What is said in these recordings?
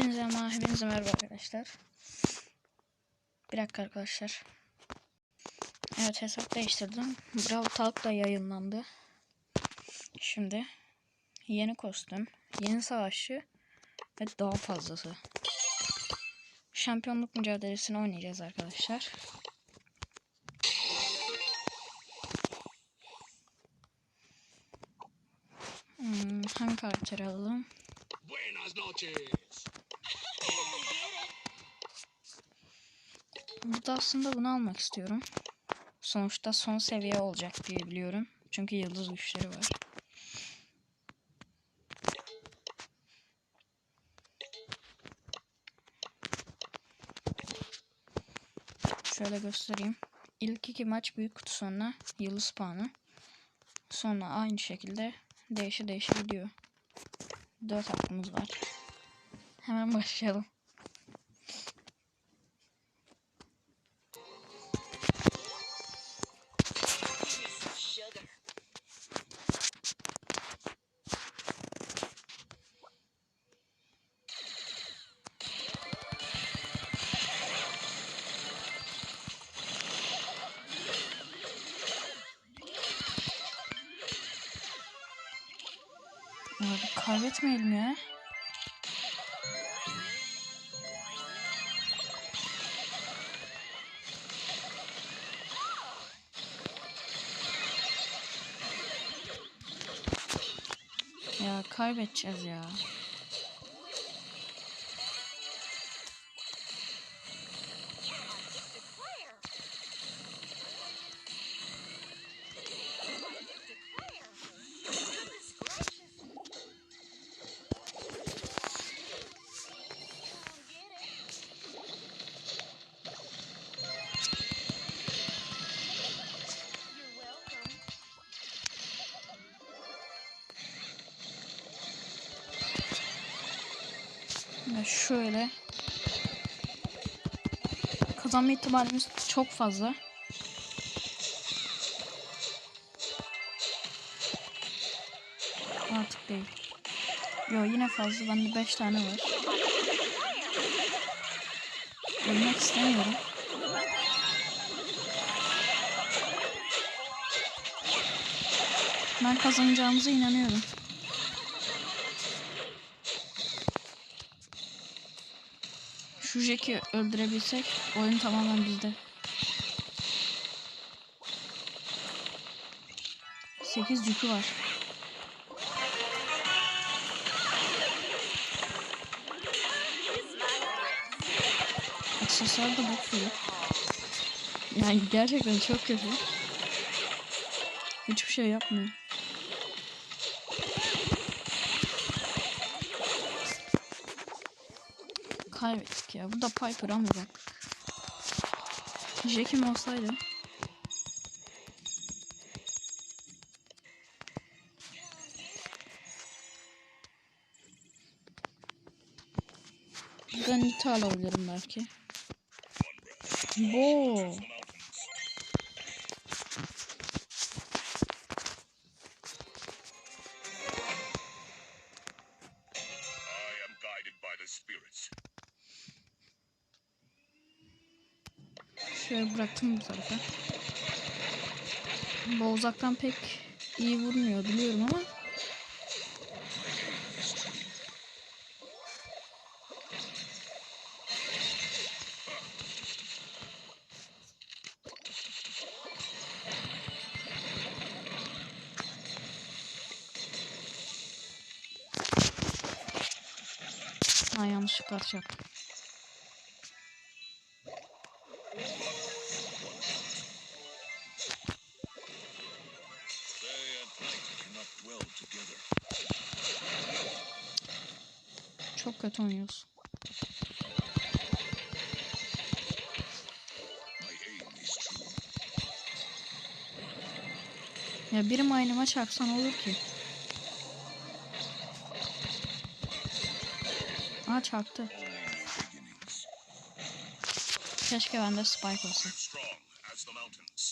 Hepinize ama hepinize merhaba arkadaşlar. Bir dakika arkadaşlar. Evet hesap değiştirdim. Brawl Talk da yayınlandı. Şimdi yeni kostüm, yeni savaşçı ve daha fazlası. Şampiyonluk mücadelesini oynayacağız arkadaşlar. Hmm, hangi karakteri alalım? Buenas noches. Burada aslında bunu almak istiyorum. Sonuçta son seviye olacak diye biliyorum. Çünkü yıldız güçleri var. Şöyle göstereyim. İlk iki maç büyük kutu sonra yıldız puanı. Sonra aynı şekilde değişe değişe gidiyor. 4 hakkımız var. Hemen başlayalım. Kaybetmeyelim ya. Ya kaybedeceğiz ya. Ya şöyle. Kazanma ihtimalimiz çok fazla. Artık değil. Yo yine fazla. Bende 5 tane var. Ölmek istemiyorum. Ben kazanacağımıza inanıyorum. Şu Jack'i öldürebilsek oyun tamamen bizde. 8 yükü var. Aksesuar da bok gibi. Yani gerçekten çok kötü. Hiçbir şey yapmıyor. Kaybettik ya. Burada Piper almayacaktık. Jack'im olsaydı. Buradan Nita alabilirim belki. Bo. Spirits. Şöyle bıraktım tarafa. Bu uzaktan pek iyi vurmuyor biliyorum ama. Ha yanlışlıkla atacaktım. Kötü oynuyoruz. Ya birim aynıma çarpsan olur ki. Aa çarptı. Keşke bende spike olsa.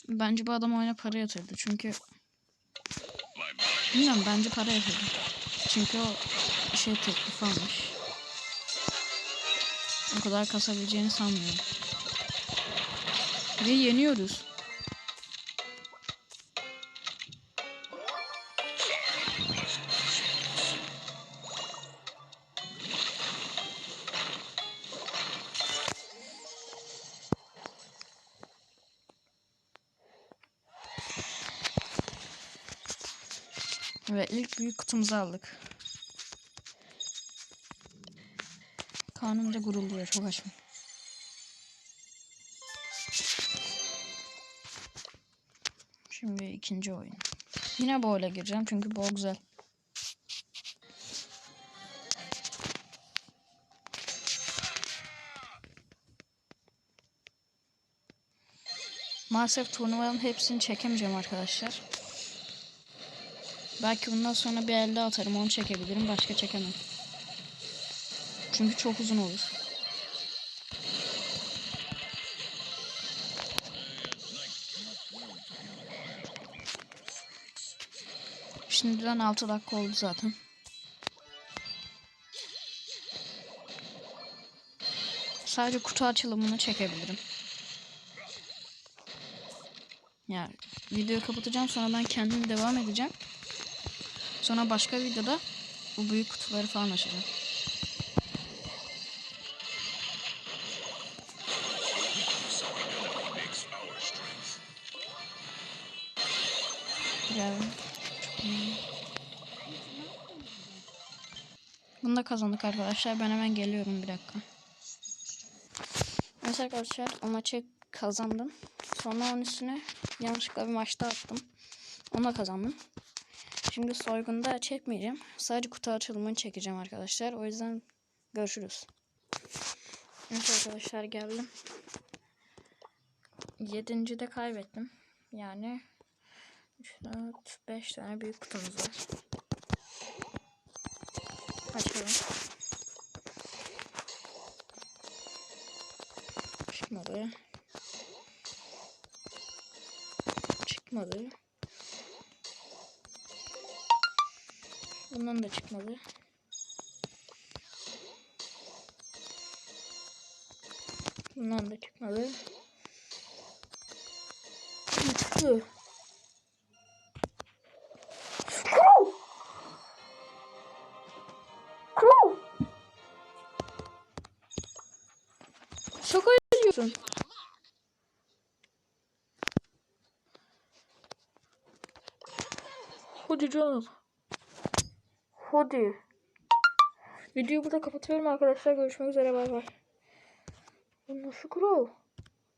Bence bu adam oyuna para yatırdı. Çünkü bilmiyorum bence para yatırdı. Çünkü o şey teklif almış. O kadar kasabileceğini sanmıyorum. Ve yeniyoruz. Ve ilk büyük kutumuzu aldık. Karnım da gurulduyor çok açım. Şimdi ikinci oyun. Yine böyle gireceğim çünkü bu güzel. Maalesef turnuvanın hepsini çekemeyeceğim arkadaşlar. Belki bundan sonra bir elde atarım onu çekebilirim başka çekemem. Çünkü çok uzun olur. Şimdiden 6 dakika oldu zaten. Sadece kutu açılımını çekebilirim. Yani videoyu kapatacağım sonra ben kendim devam edeceğim. Sonra başka videoda bu büyük kutuları falan açacağım. Bravo. Bunu da kazandık arkadaşlar. Ben hemen geliyorum bir dakika. Evet arkadaşlar o maçı kazandım. Sonra onun üstüne yanlışlıkla bir maçta attım. Ona kazandım. Şimdi soygunda çekmeyeceğim. Sadece kutu açılımını çekeceğim arkadaşlar. O yüzden görüşürüz. Evet arkadaşlar geldim. Yedinci de kaybettim. Yani 3, 4, 5 tane büyük kutumuz var. Açalım. Çıkmadı. Çıkmadı. Bundan da çıkmadı. Bundan da çıkmadı. Çıktı. Ediyorsun. Hadi canım. Hadi. Videoyu burada kapatıyorum arkadaşlar. Görüşmek üzere bay bay. Bu nasıl Crow?